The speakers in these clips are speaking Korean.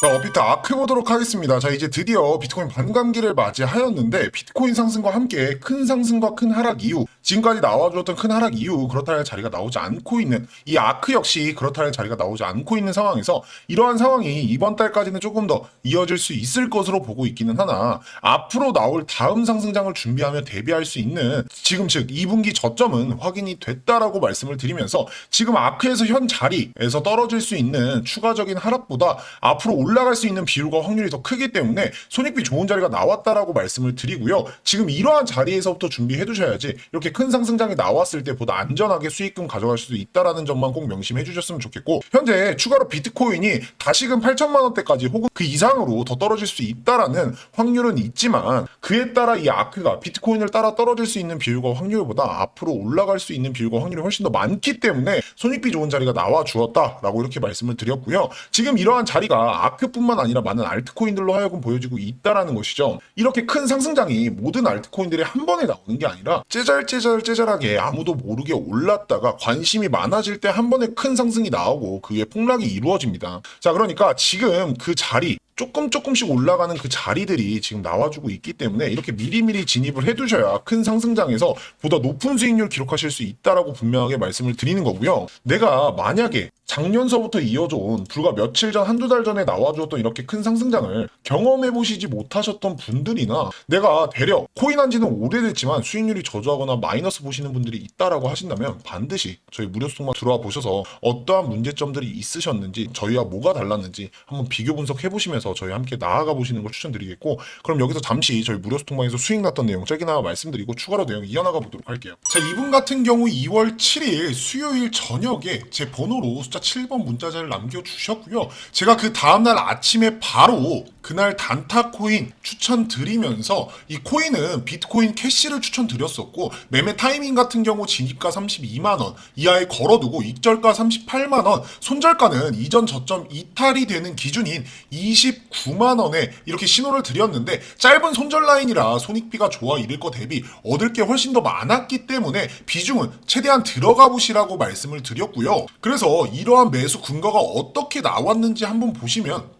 자, 업비트 아크 보도록 하겠습니다. 자, 이제 드디어 비트코인 반감기를 맞이하였는데, 비트코인 상승과 함께 큰 상승과 큰 하락 이후, 지금까지 나와주었던 큰 하락 이후, 그렇다 할 자리가 나오지 않고 있는, 이 아크 역시 그렇다 할 자리가 나오지 않고 있는 상황에서, 이러한 상황이 이번 달까지는 조금 더 이어질 수 있을 것으로 보고 있기는 하나, 앞으로 나올 다음 상승장을 준비하며 대비할 수 있는, 지금 즉 2분기 저점은 확인이 됐다라고 말씀을 드리면서, 지금 아크에서 현 자리에서 떨어질 수 있는 추가적인 하락보다 앞으로 올라갈 수 있는 비율과 확률이 더 크기 때문에 손익비 좋은 자리가 나왔다라고 말씀을 드리고요. 지금 이러한 자리에서부터 준비해 두셔야지 이렇게 큰 상승장이 나왔을 때보다 안전하게 수익금 가져갈 수도 있다라는 점만 꼭 명심해 주셨으면 좋겠고 현재 추가로 비트코인이 다시금 8천만 원대까지 혹은 그 이상으로 더 떨어질 수 있다라는 확률은 있지만 그에 따라 이 아크가 비트코인을 따라 떨어질 수 있는 비율과 확률보다 앞으로 올라갈 수 있는 비율과 확률이 훨씬 더 많기 때문에 손익비 좋은 자리가 나와 주었다라고 이렇게 말씀을 드렸고요. 지금 이러한 자리가 아크뿐만 아니라 많은 알트코인들로 하여금 보여지고 있다라는 것이죠. 이렇게 큰 상승장이 모든 알트코인들이 한 번에 나오는 게 아니라 째잘째 잘 째잘하게 아무도 모르게 올랐다가 관심이 많아질 때 한 번에 큰 상승이 나오고 그게 폭락이 이루어집니다. 자, 그러니까 지금 그 자리 조금 조금씩 올라가는 그 자리들이 지금 나와주고 있기 때문에 이렇게 미리미리 진입을 해두셔야 큰 상승장에서 보다 높은 수익률 기록하실 수 있다라고 분명하게 말씀을 드리는 거고요. 내가 만약에 작년서부터 이어져 온 불과 며칠 전 한두 달 전에 나와주었던 이렇게 큰 상승장을 경험해 보시지 못하셨던 분들이나 내가 대략 코인 한 지는 오래됐지만 수익률이 저조하거나 마이너스 보시는 분들이 있다라고 하신다면 반드시 저희 무료 소통방 들어와 보셔서 어떠한 문제점들이 있으셨는지 저희와 뭐가 달랐는지 한번 비교 분석해 보시면서 저희 함께 나아가 보시는 걸 추천드리겠고 그럼 여기서 잠시 저희 무료 소통방에서 수익 났던 내용 짧게나마 말씀드리고 추가로 내용 이어나가 보도록 할게요. 자 이분 같은 경우 2월 7일 수요일 저녁에 제 번호로 숫자 7번 문자자를 남겨주셨고요. 제가 그 다음날 아침에 바로 그날 단타 코인 추천드리면서 이 코인은 비트코인 캐시를 추천드렸었고 매매 타이밍 같은 경우 진입가 32만원 이하에 걸어두고 익절가 38만원 손절가는 이전 저점 이탈이 되는 기준인 29만원에 이렇게 신호를 드렸는데 짧은 손절 라인이라 손익비가 좋아 이를 거 대비 얻을 게 훨씬 더 많았기 때문에 비중은 최대한 들어가 보시라고 말씀을 드렸고요. 그래서 이 러한 매수 근거가 어떻게 나왔는지 한번 보시면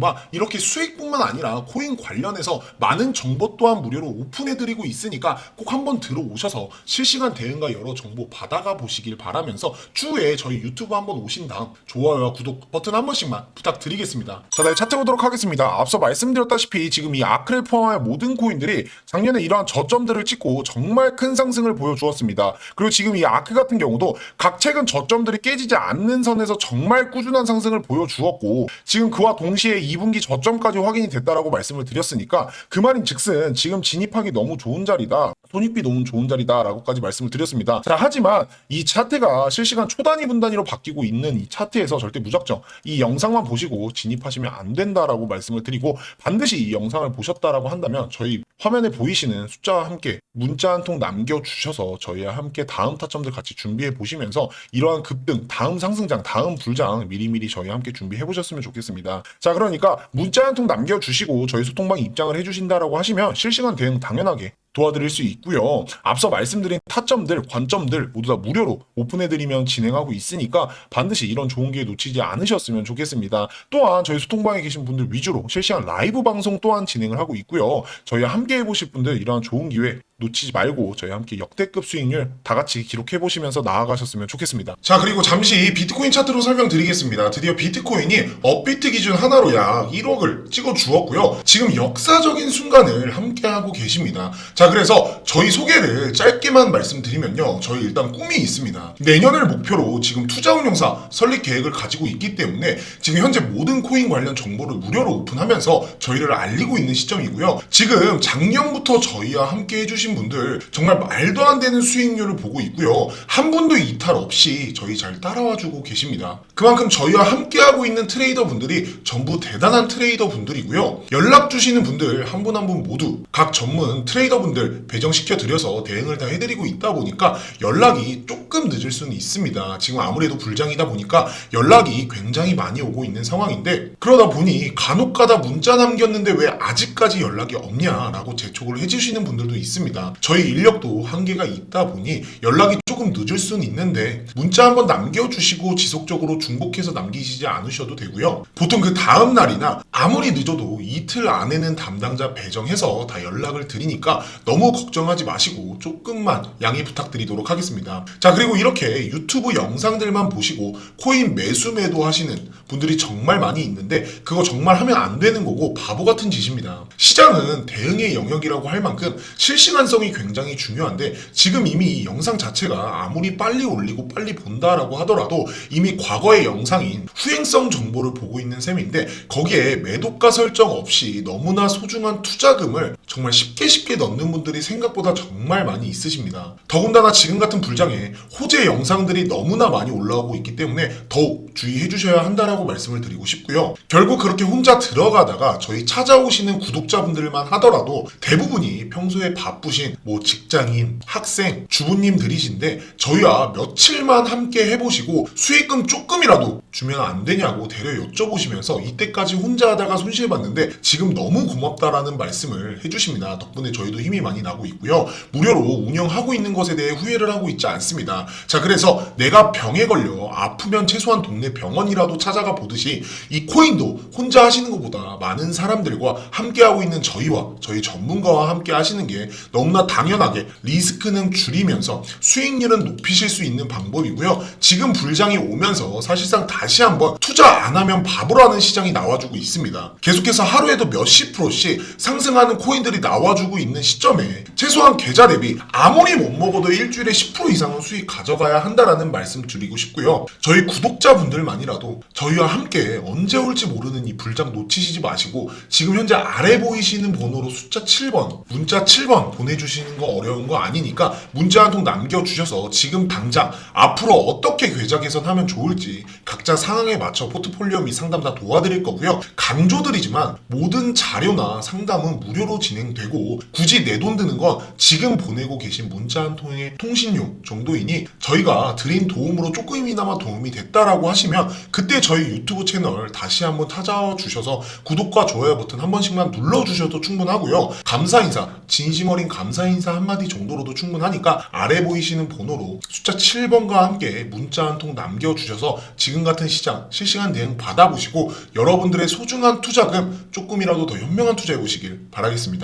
방 이렇게 수익뿐만 아니라 코인 관련해서 많은 정보 또한 무료로 오픈해드리고 있으니까 꼭 한번 들어오셔서 실시간 대응과 여러 정보 받아가 보시길 바라면서 추후에 저희 유튜브 한번 오신 다음 좋아요와 구독 버튼 한 번씩만 부탁드리겠습니다. 자, 네, 차트 보도록 하겠습니다. 앞서 말씀드렸다시피 지금 이 아크를 포함한 모든 코인들이 작년에 이러한 저점들을 찍고 정말 큰 상승을 보여주었습니다. 그리고 지금 이 아크 같은 경우도 각 최근 저점들이 깨지지 않는 선에서 정말 꾸준한 상승을 보여주었고 지금 그와 동시에 2분기 저점까지 확인이 됐다라고 말씀을 드렸으니까 그 말인 즉슨 지금 진입하기 너무 좋은 자리다. 손익비 너무 좋은 자리다라고까지 말씀을 드렸습니다. 자, 하지만 이 차트가 실시간 초단위 분단위로 바뀌고 있는 이 차트에서 절대 무작정 이 영상만 보시고 진입하시면 안 된다라고 말씀을 드리고 반드시 이 영상을 보셨다라고 한다면 저희 화면에 보이시는 숫자와 함께 문자 한 통 남겨주셔서 저희와 함께 다음 타점들 같이 준비해 보시면서 이러한 급등, 다음 상승장, 다음 불장 미리미리 저희와 함께 준비해 보셨으면 좋겠습니다. 자, 그러니까 문자 한 통 남겨주시고 저희 소통방에 입장을 해주신다라고 하시면 실시간 대응 당연하게 도와드릴 수 있고요. 앞서 말씀드린 타점들, 관점들 모두 다 무료로 오픈해드리면 진행하고 있으니까 반드시 이런 좋은 기회 놓치지 않으셨으면 좋겠습니다. 또한 저희 소통방에 계신 분들 위주로 실시간 라이브 방송 또한 진행을 하고 있고요. 저희와 함께 해보실 분들 이러한 좋은 기회 놓치지 말고 저희 함께 역대급 수익률 다 같이 기록해 보시면서 나아가셨으면 좋겠습니다. 자 그리고 잠시 비트코인 차트로 설명드리겠습니다. 드디어 비트코인이 업비트 기준 하나로 약 1억을 찍어 주었고요. 지금 역사적인 순간을 함께 하고 계십니다. 자 그래서 저희 소개를 짧게 만 말씀드리면요. 저희 일단 꿈이 있습니다. 내년을 목표로 지금 투자운용사 설립 계획을 가지고 있기 때문에 지금 현재 모든 코인 관련 정보를 무료로 오픈하면서 저희를 알리고 있는 시점이고요. 지금 작년부터 저희와 함께 해주신 분들 정말 말도 안 되는 수익률을 보고 있고요. 한 분도 이탈 없이 저희 잘 따라와 주고 계십니다. 그만큼 저희와 함께하고 있는 트레이더 분들이 전부 대단한 트레이더 분들이고요. 연락 주시는 분들 한 분 한 분 모두 각 전문 트레이더 분들 배정시켜 드려서 대응을 다 해드리고 있다 보니까 연락이 조금 늦을 수는 있습니다. 지금 아무래도 불장이다 보니까 연락이 굉장히 많이 오고 있는 상황인데 그러다 보니 간혹 가다 문자 남겼는데 왜 아직까지 연락이 없냐라고 재촉을 해주시는 분들도 있습니다. 저희 인력도 한계가 있다 보니 연락이 조금 늦을 수는 있는데 문자 한번 남겨주시고 지속적으로 중복해서 남기시지 않으셔도 되고요. 보통 그 다음 날이나 아무리 늦어도 이틀 안에는 담당자 배정해서 다 연락을 드리니까 너무 걱정하지 마시고 조금 만 양해 부탁드리도록 하겠습니다. 자 그리고 이렇게 유튜브 영상들만 보시고 코인 매수 매도 하시는 분들이 정말 많이 있는데 그거 정말 하면 안 되는 거고 바보 같은 짓입니다. 시장은 대응의 영역이라고 할 만큼 실시간성이 굉장히 중요한데 지금 이미 이 영상 자체가 아무리 빨리 올리고 빨리 본다라고 하더라도 이미 과거의 영상인 후행성 정보를 보고 있는 셈인데 거기에 매도가 설정 없이 너무나 소중한 투자금을 정말 쉽게 쉽게 넣는 분들이 생각보다 정말 많이 있으십니다. 더군다나 지금 같은 불장에 호재 영상들이 너무나 많이 올라오고 있기 때문에 더욱 주의해 주셔야 한다라고 말씀을 드리고 싶고요. 결국 그렇게 혼자 들어가다가 저희 찾아오시는 구독자분들만 하더라도 대부분이 평소에 바쁘신 뭐 직장인, 학생, 주부님들이신데 저희와 며칠만 함께 해보시고 수익금 조금이라도 주면 안 되냐고 대려 여쭤보시면서 이때까지 혼자 하다가 손실봤는데 지금 너무 고맙다라는 말씀을 해주시 해주십니다. 덕분에 저희도 힘이 많이 나고 있고요. 무료로 운영하고 있는 것에 대해 후회를 하고 있지 않습니다. 자, 그래서 내가 병에 걸려 아프면 최소한 동네 병원이라도 찾아가 보듯이 이 코인도 혼자 하시는 것보다 많은 사람들과 함께하고 있는 저희와 저희 전문가와 함께 하시는 게 너무나 당연하게 리스크는 줄이면서 수익률은 높이실 수 있는 방법이고요. 지금 불장이 오면서 사실상 다시 한번 투자 안 하면 바보라는 시장이 나와주고 있습니다. 계속해서 하루에도 몇십 프로씩 상승하는 코인 들이 나와주고 있는 시점에 최소한 계좌 대비 아무리 못 먹어도 일주일에 10% 이상은 수익 가져가야 한다라는 말씀 드리고 싶고요. 저희 구독자분들만이라도 저희와 함께 언제 올지 모르는 이 불장 놓치시지 마시고 지금 현재 아래 보이시는 번호로 숫자 7번 문자 7번 보내주시는 거 어려운 거 아니니까 문자 한 통 남겨주셔서 지금 당장 앞으로 어떻게 계좌 개선하면 좋을지 각자 상황에 맞춰 포트폴리오 및 상담 다 도와드릴 거고요. 강조드리지만 모든 자료나 상담은 무료로 진행되고 굳이 내 돈 드는 건 지금 보내고 계신 문자 한 통의 통신료 정도이니 저희가 드린 도움으로 조금이나마 도움이 됐다라고 하시면 그때 저희 유튜브 채널 다시 한번 찾아와 주셔서 구독과 좋아요 버튼 한 번씩만 눌러주셔도 충분하고요. 감사 인사, 진심 어린 감사 인사 한마디 정도로도 충분하니까 아래 보이시는 번호로 숫자 7번과 함께 문자 한 통 남겨주셔서 지금 같은 시장 실시간 대응 받아보시고 여러분들의 소중한 투자금 조금이라도 더 현명한 투자해 보시길 바라겠습니다.